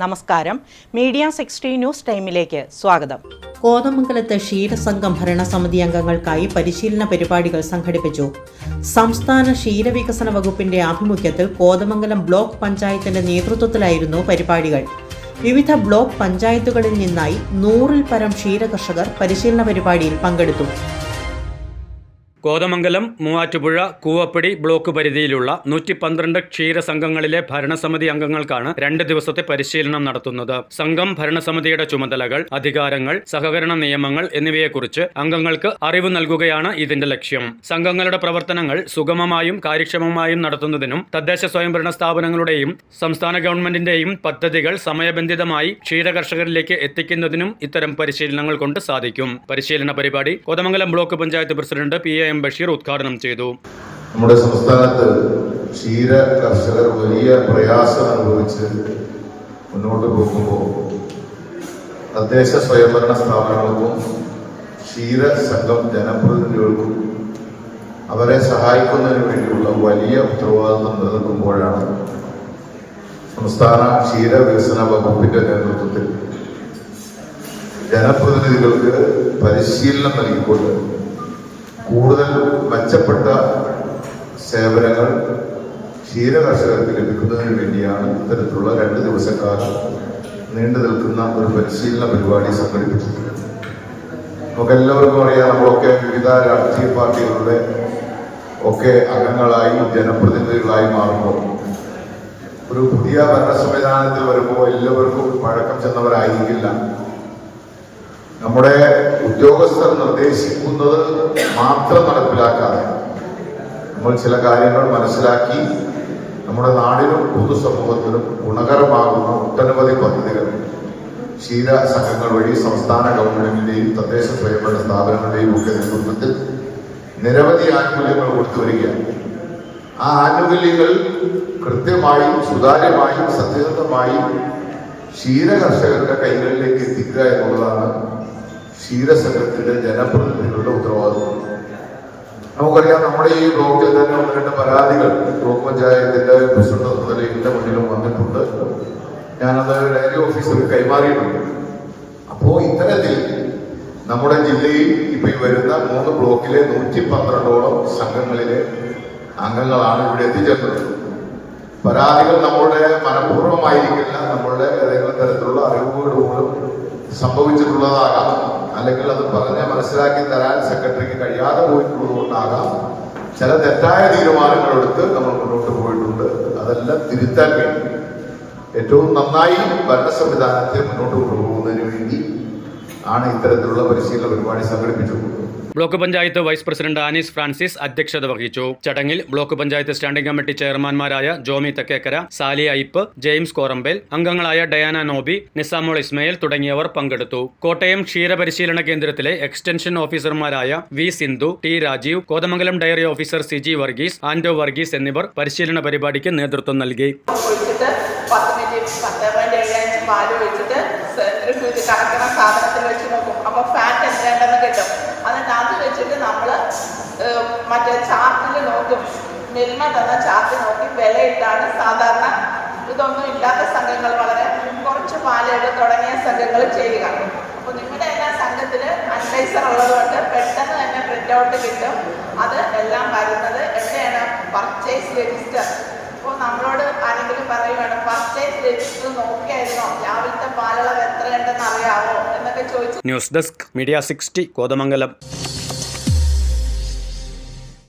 നമസ്കാരം. Media sixty news ടൈമിലേക്ക് സ്വാഗതം. കോതമംഗലത്ത് ക്ഷീരസംഘം ഭരണസമിതി അംഗങ്ങൾക്കായി പരിശീലന പരിപാടികൾ സംഘടിപ്പിച്ചു. സംസ്ഥാന ക്ഷീരവികസന വകുപ്പിന്റെ ആഭിമുഖ്യത്തിൽ കോതമംഗലം ബ്ലോക്ക് പഞ്ചായത്തിന്റെ നേതൃത്വത്തിലായിരുന്നു പരിപാടികൾ. വിവിധ ബ്ലോക്ക് പഞ്ചായത്തുകളിൽ നിന്നായി നൂറിൽ പരം ക്ഷീരകർഷകർ പരിശീലന പരിപാടിയിൽ പങ്കെടുത്തു. കോതമംഗലം മൂവാറ്റുപുഴ കൂവപ്പടി ബ്ലോക്ക് പരിധിയിലുള്ള നൂറ്റി പന്ത്രണ്ട് ക്ഷീരസംഘങ്ങളിലെ ഭരണസമിതി അംഗങ്ങൾക്കാണ് രണ്ട് ദിവസത്തെ പരിശീലനം നടത്തുന്നത്. സംഘം ഭരണസമിതിയുടെ ചുമതലകൾ അധികാരങ്ങൾ സഹകരണ നിയമങ്ങൾ എന്നിവയെക്കുറിച്ച് അംഗങ്ങൾക്ക് അറിവ് നൽകുകയാണ് ഇതിന്റെ ലക്ഷ്യം. സംഘങ്ങളുടെ പ്രവർത്തനങ്ങൾ സുഗമമായും കാര്യക്ഷമമായും നടത്തുന്നതിനും തദ്ദേശ സ്വയംഭരണ സ്ഥാപനങ്ങളുടെയും സംസ്ഥാന ഗവൺമെന്റിന്റെയും പദ്ധതികൾ സമയബന്ധിതമായി ക്ഷീരകർഷകരിലേക്ക് എത്തിക്കുന്നതിനും ഇത്തരം പരിശീലനങ്ങൾ കൊണ്ട് സാധിക്കും. പരിശീലന പരിപാടി Kothamangalam block panchayat president P A Basheer ഉദ്ഘാടനം ചെയ്തു. നമ്മുടെ സംസ്ഥാനത്ത് ക്ഷീര കർഷകർ വലിയ പ്രയാസം അനുഭവിച്ച് മുന്നോട്ട് പോകുമ്പോൾ തദ്ദേശ സ്വയംഭരണ സ്ഥാപനങ്ങൾക്കും ക്ഷീര സംഘം ജനപ്രതിനിധികൾക്കും അവരെ സഹായിക്കുന്നതിന് വേണ്ടിയുള്ള വലിയ ഉത്തരവാദിത്വം നിലനിൽക്കുമ്പോഴാണ് സംസ്ഥാന ക്ഷീര വികസന വകുപ്പിന്റെ നേതൃത്വത്തിൽ ജനപ്രതിനിധികൾക്ക് പരിശീലനം നൽകിക്കൊണ്ട് കൂടുതൽ മെച്ചപ്പെട്ട സേവനങ്ങൾ ക്ഷീരകർഷകർക്ക് ലഭിക്കുന്നതിന് വേണ്ടിയാണ് ഇത്തരത്തിലുള്ള രണ്ട് ദിവസക്കാലം നീണ്ടു നിൽക്കുന്ന ഒരു പരിശീലന പരിപാടി സംഘടിപ്പിച്ചിട്ടുള്ളത് നമുക്കെല്ലാവർക്കും അറിയാം നമ്മളൊക്കെ വിവിധ രാഷ്ട്രീയ പാർട്ടികളുടെ ഒക്കെ അംഗങ്ങളായി ജനപ്രതിനിധികളായി മാറുമ്പോൾ ഒരു പുതിയ ഭരണ സംവിധാനത്തിൽ വരുമ്പോൾ എല്ലാവർക്കും പഴക്കം ചെന്നവരായിരിക്കില്ല. നമ്മുടെ ഉദ്യോഗസ്ഥർ നിർദ്ദേശിക്കുന്നത് മാത്രം നടപ്പിലാക്കാതെ. നമ്മൾ ചില കാര്യങ്ങൾ മനസ്സിലാക്കി നമ്മുടെ നാടിനും പൊതുസമൂഹത്തിനും ഗുണകരമാകുന്ന ഒട്ടനവധി പദ്ധതികൾ. ക്ഷീര സംഘങ്ങൾ വഴി സംസ്ഥാന ഗവൺമെന്റിന്റെയും തദ്ദേശ സ്വയംഭരണ സ്ഥാപനങ്ങളുടെയും ഒക്കെ നേതൃത്വത്തിൽ നിരവധി ആനുകൂല്യങ്ങൾ കൊടുത്തു വരികയാണ്. ആ ആനുകൂല്യങ്ങൾ കൃത്യമായും സുതാര്യമായും സത്യസന്ധമായും ക്ഷീര കർഷകരുടെ കൈകളിലേക്ക് എത്തിക്കുക എന്നുള്ളതാണ് ക്ഷീരസംഘത്തിന്റെ ജനപ്രതിനിധികളുടെ ഉത്തരവാദിത്വം. നമുക്കറിയാം നമ്മുടെ ഈ ബ്ലോക്കിൽ തന്നെ ഒന്ന് രണ്ട് പരാതികൾ ബ്ലോക്ക് പഞ്ചായത്തിന്റെ പ്രസിഡന്റ് എന്റെ മുന്നിലും വന്നിട്ടുണ്ട്. ഞാനത് ഡയറി ഓഫീസർക്ക് കൈമാറിയിട്ടുണ്ട്. അപ്പോ ഇത്തരത്തിൽ നമ്മുടെ ജില്ലയിൽ ഇപ്പൊ ഈ വരുന്ന മൂന്ന് ബ്ലോക്കിലെ നൂറ്റി പന്ത്രണ്ടോളം സംഘങ്ങളിലെ അംഗങ്ങളാണ് ഇവിടെ എത്തിച്ചേർന്നത്. പരാതികൾ നമ്മുടെ മനഃപൂർവമായിരിക്കില്ല സെക്രട്ടറിക്ക് കഴിയാതെ പോയിട്ടുള്ളതുകൊണ്ടാകാം. ചില തെറ്റായ തീരുമാനങ്ങളെടുത്ത് നമ്മൾ മുന്നോട്ട് പോയിട്ടുണ്ട്. അതെല്ലാം തിരുത്താൻ വേണ്ടി. ഏറ്റവും നന്നായി ഭരണ സംവിധാനത്തെ മുന്നോട്ട് കൊണ്ടുപോകുന്നതിന് വേണ്ടി ആണ് ഇത്തരത്തിലുള്ള പരിശീലന പരിപാടി സംഘടിപ്പിച്ചിട്ടുള്ളത് block panchayat vice president Anees Francis അധ്യക്ഷത വഹിച്ചു. ചടങ്ങിൽ ബ്ലോക്ക് പഞ്ചായത്ത് സ്റ്റാൻഡിംഗ് കമ്മിറ്റി ചെയർമാൻമാരായ ജോമി തക്കേക്കര സാലി അയ്പ് ജെയിംസ് കോറമ്പേൽ അംഗങ്ങളായ ഡയാന നോബി നിസാമോൾ ഇസ്മയിൽ തുടങ്ങിയവർ പങ്കെടുത്തു. കോട്ടയം ക്ഷീരപരിശീലന കേന്ദ്രത്തിലെ എക്സ്റ്റൻഷൻ ഓഫീസർമാരായ V Sindhu T Rajeev Kothamangalam dairy officer Siji Varghese Ando Varghese എന്നിവർ പരിശീലന പരിപാടിക്ക് നേതൃത്വം നൽകി. പാൽ ഒഴിച്ചിട്ട് സെൻട്രിഫ്യൂജ് കറക്കണ സാധനത്തിൽ വെച്ച് നോക്കും. അപ്പോൾ ഫാറ്റ് എത്രയുണ്ടെന്ന് കിട്ടും. എന്നിട്ട് അത് വെച്ചിട്ട് നമ്മൾ മറ്റേ ചാർട്ടിൽ നോക്കും. മിൽമ തന്ന ചാർട്ട് നോക്കി വിലയിട്ടാണ് സാധാരണ ഇതൊന്നും ഇല്ലാത്ത സംഘങ്ങൾ വളരെ കുറച്ച് പാലുകൾ തുടങ്ങിയ സംഘങ്ങൾ ചെയ്യുക. അപ്പോൾ നിങ്ങളുടെ എല്ലാ സംഘത്തിൽ അനലൈസർ ഉള്ളതുകൊണ്ട് പെട്ടെന്ന് തന്നെ പ്രിന്റ് ഔട്ട് കിട്ടും. അത് എല്ലാം വരുന്നത് എവിടെയാണ്? പർച്ചേസ് രജിസ്റ്റർ നമ്മളോട് ആരെങ്കിലും പറയുവാണ്? ഫസ്റ്റ് ടൈം രജിസ്റ്റർ നോക്കിയായിരുന്നോ? രാവിലത്തെ പാലളവ് എത്രയുണ്ടെന്ന് അറിയാവോ? എന്നൊക്കെ ചോദിച്ചു. News desk media sixty Kothamangalam